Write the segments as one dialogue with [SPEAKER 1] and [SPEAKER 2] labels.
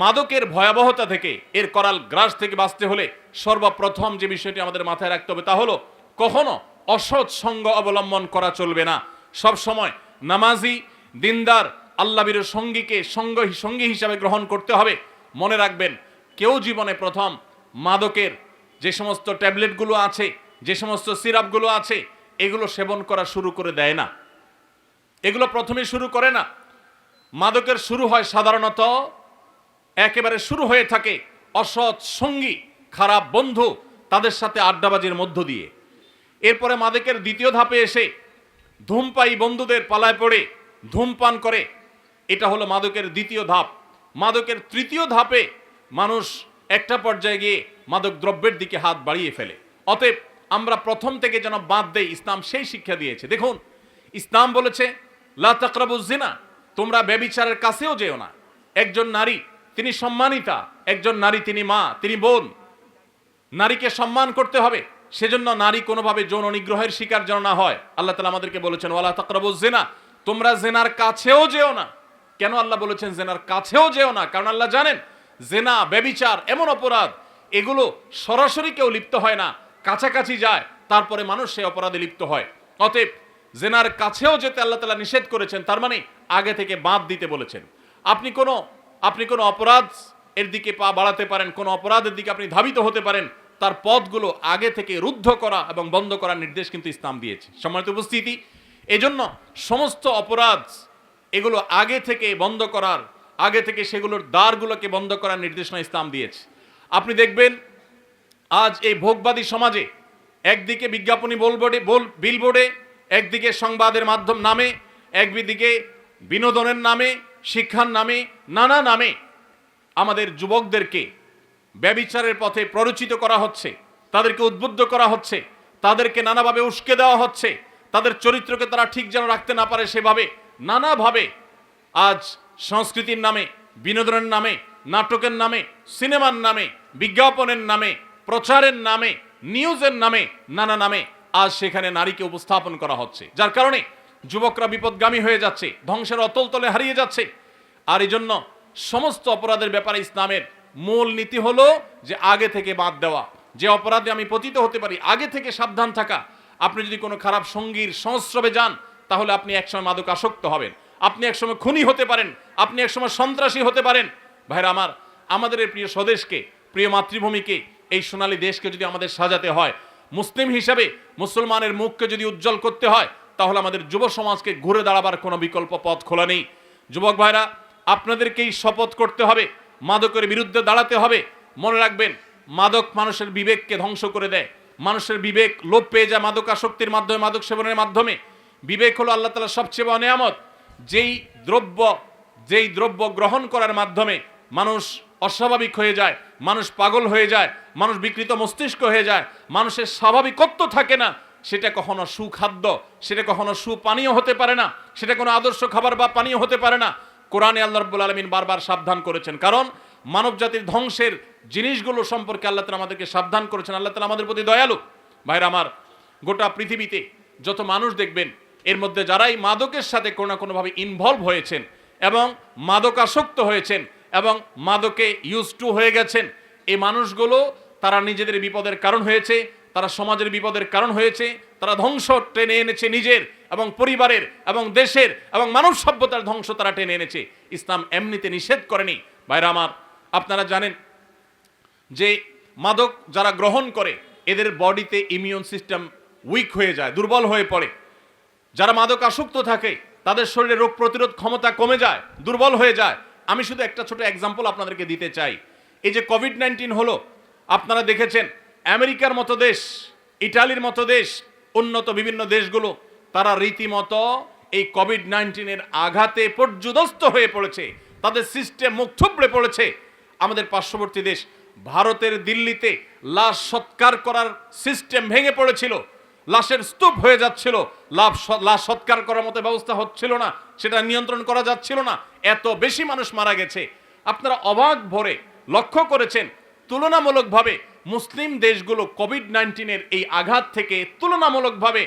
[SPEAKER 1] মাদকের ভয়াবহতা থেকে এর করাল গ্রাস থেকে বাঁচতে হলে সর্বপ্রথম যে বিষয়টি আমাদের মাথায় রাখতে হবে তা হলো, কখনো অসৎ সঙ্গ অবলম্বন করা চলবে না। সব সময় নামাজি, দিনদার আল্লাবীর সঙ্গীকে সঙ্গ সঙ্গী হিসাবে গ্রহণ করতে হবে। মনে রাখবেন, কেউ জীবনে প্রথম মাদকের যে সমস্ত ট্যাবলেটগুলো আছে, যে সমস্ত সিরাপগুলো আছে, এগুলো সেবন করা শুরু করে দেয় না। এগুলো প্রথমে শুরু করে না। মাদকের শুরু হয় সাধারণত একেবারে শুরু হয়ে থাকে অসৎ সঙ্গী, খারাপ বন্ধু তাদের সাথে আড্ডাবাজির মধ্য দিয়ে। এরপরে মাদকের দ্বিতীয় ধাপে এসে ধূমপাই বন্ধুদের পালায় পড়ে, ধূমপান করে। এটা হলো মাদকের দ্বিতীয় ধাপ। মাদকের তৃতীয় ধাপে মানুষ একটা পর্যায়ে গিয়ে মাদক দ্রব্যের দিকে হাত বাড়িয়ে ফেলে। অতএব আমরা প্রথম থেকে যেন বাদ দেই, ইসলাম সেই শিক্ষা দিয়েছে। দেখুন, ইসলাম বলেছে, লা তাকরাবুজ জিনা, তোমরা ব্যবিচারের কাছেও যেও না। একজন নারী তিনি সম্মানিতা, একজন নারী, তিনি মা, তিনি বোন। নারীকে সম্মান করতে হবে, সেজন্য নারী কোনোভাবে যৌন নিগ্রহের শিকার যেন না হয়। আল্লাহ তালা আমাদেরকে বলেছেন, ওয়ালা তাকরাবুজ জেনা তোমরা জেনার কাছেও যেও না। কেন আল্লাহ বলেছেন, জেনার কাছেও যেও না কারণ আল্লাহ জানেন, জেনা, ব্যবিচার, এমন অপরাধ, এগুলো সরাসরি কেউ লিপ্ত হয় না, কাছাকাছি যায়, তারপরে মানুষ সে অপরাধে লিপ্ত হয়। অতএব, জেনার কাছেও যেতে আল্লাহ তালা নিষেধ করেছেন, তার মানে আগে থেকে বাদ দিতে বলেছেন। আপনি কোনো আপনি কোনো অপরাধ এর দিকে পা বাড়াতে পারেন, কোনো অপরাধের দিকে আপনি ধাবিত হতে পারেন, তার পথগুলো আগে থেকে রুদ্ধ করা এবং বন্ধ করার নির্দেশ কিন্তু ইসলাম দিয়েছে। সম্মানিত উপস্থিতি, এজন্য সমস্ত অপরাধ এগুলো আগে থেকে বন্ধ করার, আগে থেকে সেগুলোর দ্বারগুলোকে বন্ধ করার নির্দেশনা ইসলাম দিয়েছে। আপনি দেখবেন, আজ এই ভোগবাদী সমাজে একদিকে বিজ্ঞাপনী বোলবোর্ডে, বোল, বিলবোর্ডে, একদিকে সংবাদের মাধ্যম নামে, একদিকে বিনোদনের নামে শিক্ষার নামে, নানা নামে আমাদের যুবকদেরকে ব্যবিচারের পথে প্ররোচিত করা হচ্ছে, তাদেরকে উদ্বুদ্ধ করা হচ্ছে, তাদেরকে নানাভাবে উস্কে দেওয়া হচ্ছে, তাদের চরিত্রকে তারা ঠিক যেন রাখতে না পারে সেভাবে, নানাভাবে আজ সংস্কৃতির নামে, বিনোদনের নামে, নাটকের নামে, সিনেমার নামে, বিজ্ঞাপনের নামে, প্রচারের নামে, নিউজের নামে, নানা নামে আজ সেখানে নারীকে উপস্থাপন করা হচ্ছে। যার কারণে যুবকরা বিপদগামী হয়ে যাচ্ছে, ধ্বংসের অতল তলে হারিয়ে যাচ্ছে। আর এই জন্য সমস্ত অপরাধের ব্যাপারে ইসলামের মূল নীতি হলো যে আগে থেকে বাদ দেওয়া। যে অপরাধে আমি পতিত হতে পারি, আগে থেকে সাবধান থাকা। আপনি যদি কোনো খারাপ সঙ্গীর সংস্রবে যান, তাহলে আপনি একসময় মাদক আসক্ত হবেন। আপনি একসময় খুনি হতে পারেন, আপনি একসময় সন্ত্রাসী হতে পারেন। ভাইরা আমার, আমাদের এই প্রিয় স্বদেশকে, প্রিয় মাতৃভূমিকে, এই সোনালী দেশকে যদি আমাদের সাজাতে হয়, মুসলিম হিসাবে মুসলমানের মুখকে যদি উজ্জ্বল করতে হয় তাহলে আমাদের যুব সমাজকে ঘুরে দাঁড়াবার কোনো বিকল্প পথ খোলা নেই। যুবক ভাইরা, আপনাদেরকেই শপথ করতে হবে, মাদকের বিরুদ্ধে দাঁড়াতে হবে। মনে রাখবেন, মাদক মানুষের বিবেককে ধ্বংস করে দেয়। মানুষের বিবেক লোপ পেয়ে যায় মাদক আসক্তির মাধ্যমে, মাদক সেবনের মাধ্যমে। বিবেক হলো আল্লাহ তালা সবচেয়ে বড় নেয়ামত। যেই দ্রব্য যেই দ্রব্য গ্রহণ করার মাধ্যমে মানুষ অস্বাভাবিক হয়ে যায়, মানুষ পাগল হয়ে যায়, মানুষ বিকৃত মস্তিষ্ক হয়ে যায়, মানুষের স্বাভাবিকত্ব থাকে না সেটা কখনো সুখাদ্য, সেটা কখনো সুপানীয় হতে পারে না, সেটা কোনো আদর্শ খাবার বা পানীয় হতে পারে না। কোরআনে আল্লাহ রব্বুল আলমিন বারবার সাবধান করেছেন। কারণ মানব জাতির ধ্বংসের জিনিসগুলো সম্পর্কে আল্লাহ তালা আমাদেরকে সাবধান করেছেন। আল্লাহ তালা আমাদের প্রতি দয়ালু। ভাইরা আমার, গোটা পৃথিবীতে যত মানুষ দেখবেন, এর মধ্যে যারাই মাদকের সাথে কোনো না কোনোভাবে ইনভলভ হয়েছেন এবং মাদকাসক্ত হয়েছেন এবং মাদকে ইউজ টু হয়ে গেছেন এই মানুষগুলো তারা নিজেদের বিপদের কারণ হয়েছে তারা সমাজের বিপদের কারণ হয়েছে, তারা ধ্বংস টেনে এনেছে নিজের এবং পরিবারের এবং দেশের এবং মানব সভ্যতার ধ্বংস তারা টেনে এনেছে। ইসলাম এমনিতে নিষেধ করেনি। ভাইরা আমার, আপনারা জানেন যে মাদক যারা গ্রহণ করে, এদের বডিতে ইমিউন সিস্টেম উইক হয়ে যায়, দুর্বল হয়ে পড়ে। যারা মাদক আসক্ত থাকে, তাদের শরীরে রোগ প্রতিরোধ ক্ষমতা কমে যায়, দুর্বল হয়ে যায়। আমি শুধু একটা ছোট এক্সাম্পল আপনাদেরকে দিতে চাই। এই যে কোভিড নাইন্টিন হলো, আপনারা দেখেছেন আমেরিকার মতো দেশ, ইটালির মতো দেশ, উন্নত বিভিন্ন দেশগুলো, তারা রীতিমতো এই কোভিড নাইন্টিনের আঘাতে পর্যুদস্ত হয়ে পড়েছে। তাদের সিস্টেম মুখ থুবড়ে পড়েছে। আমাদের পার্শ্ববর্তী দেশ, ভারতের দিল্লিতে লাশ সৎকার করার সিস্টেম ভেঙে পড়েছিল। লাশের স্তূপ হয়ে যাচ্ছিল। লাভ লাশ সৎকার করার মতো ব্যবস্থা হচ্ছিল না, সেটা নিয়ন্ত্রণ করা যাচ্ছিল না। এত বেশি মানুষ মারা গেছে। আপনারা অবাক ভরে লক্ষ্য করেছেন তুলনামূলকভাবে মুসলিম দেশগুলো কোভিড নাইন্টিনের এই আঘাত থেকে তুলনামূলকভাবে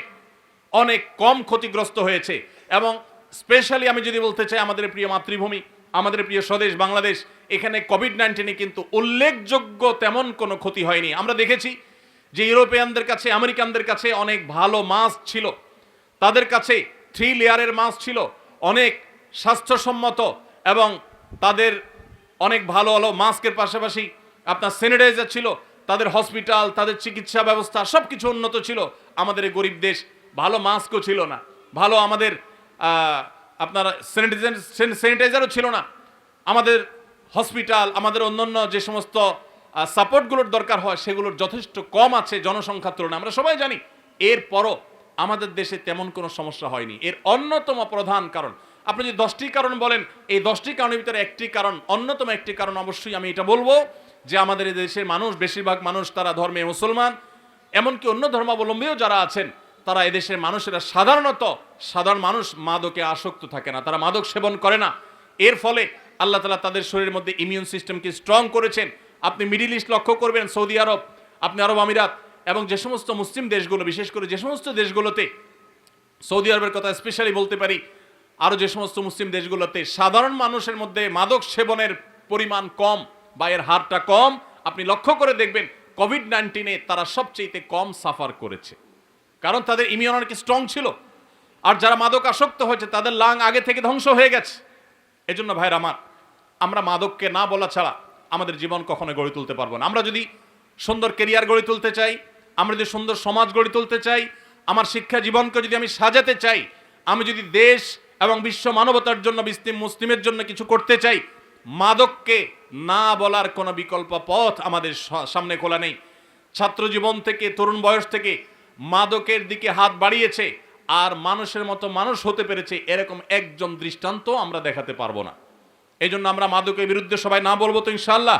[SPEAKER 1] অনেক কম ক্ষতিগ্রস্ত হয়েছে এবং স্পেশালি আমি যদি বলতে চাই আমাদের প্রিয় মাতৃভূমি, আমাদের প্রিয় স্বদেশ বাংলাদেশ, এখানে কোভিড নাইন্টিনে কিন্তু উল্লেখযোগ্য তেমন কোনো ক্ষতি হয়নি। আমরা দেখেছি যে ইউরোপিয়ানদের কাছে, আমেরিকানদের কাছে অনেক ভালো মাস্ক ছিল। তাদের কাছে থ্রি লেয়ারের মাস্ক ছিল, অনেক স্বাস্থ্যসম্মত এবং তাদের অনেক ভালো ভালো মাস্কের পাশাপাশি আপনার স্যানিটাইজার ছিল, তাদের হসপিটাল, তাদের চিকিৎসা ব্যবস্থা সব কিছু উন্নত ছিল। আমাদের গরিব দেশ ভালো মাস্কও ছিল না, ভালো আমাদের আপনার স্যানিটাইজার স্যানিটাইজারও ছিল না। আমাদের হসপিটাল, আমাদের অন্যান্য যে সমস্ত সাপোর্টগুলোর দরকার হয়, সেগুলোর যথেষ্ট কম আছে, জনসংখ্যার তুলনায়। আমরা সবাই জানি, এরপরও আমাদের দেশে তেমন কোনো সমস্যা হয়নি। এর অন্যতম প্রধান কারণ আপনি যদি দশটি কারণ বলেন, এই দশটি কারণের ভিতরে একটি কারণ, অন্যতম একটি কারণ অবশ্যই আমি এটা বলব যে আমাদের এই দেশের মানুষ, বেশিরভাগ মানুষ তারা ধর্মে মুসলমান, এমনকি অন্য ধর্মাবলম্বীও যারা আছেন, তারা এদেশের মানুষেরা সাধারণত সাধারণ মানুষ মাদকে আসক্ত থাকে না, তারা মাদক সেবন করে না। এর ফলে আল্লাহ তালা তাদের শরীরের মধ্যে ইমিউন সিস্টেমকে স্ট্রং করেছেন। আপনি মিডিল ইস্ট লক্ষ্য করবেন সৌদি আরব আপনি আরব আমিরাত এবং যে সমস্ত মুসলিম দেশগুলো, বিশেষ করে যে সমস্ত দেশগুলোতে সৌদি আরবের কথা স্পেশালি বলতে পারি আরও যে সমস্ত মুসলিম দেশগুলোতে সাধারণ মানুষের মধ্যে মাদক সেবনের পরিমাণ কম বা এর হারটা কম, আপনি লক্ষ্য করে দেখবেন কোভিড নাইন্টিনে তারা সবচেয়ে কম সাফার করেছে। কারণ তাদের ইমিউনিটি স্ট্রং ছিল। আর যারা মাদক আসক্ত হয়েছে, তাদের লাং আগে থেকে ধ্বংস হয়ে গেছে। এজন্য ভাইর আমার, আমরা মাদককে না বলা ছাড়া আমাদের জীবন কখনো গড়ে তুলতে পারব না। আমরা যদি সুন্দর কেরিয়ার গড়ে তুলতে চাই, আমরা যদি সুন্দর সমাজ গড়ে তুলতে চাই, আমার শিক্ষা জীবনকে যদি আমি সাজাতে চাই, আমি যদি দেশ এবং বিশ্ব মানবতার জন্য, মুসলিম মুসলিমের জন্য কিছু করতে চাই, মাদককে না বলার কোনো বিকল্প পথ আমাদের সামনে খোলা নেই। ছাত্র জীবন থেকে, তরুণ বয়স থেকে মাদকের দিকে হাত বাড়িয়েছে আর মানুষের মতো মানুষ হতে পেরেছে, এরকম একজন দৃষ্টান্ত আমরা দেখাতে পারব না। এই জন্য আমরা মাদকের বিরুদ্ধে সবাই না বলব তো ইনশাল্লাহ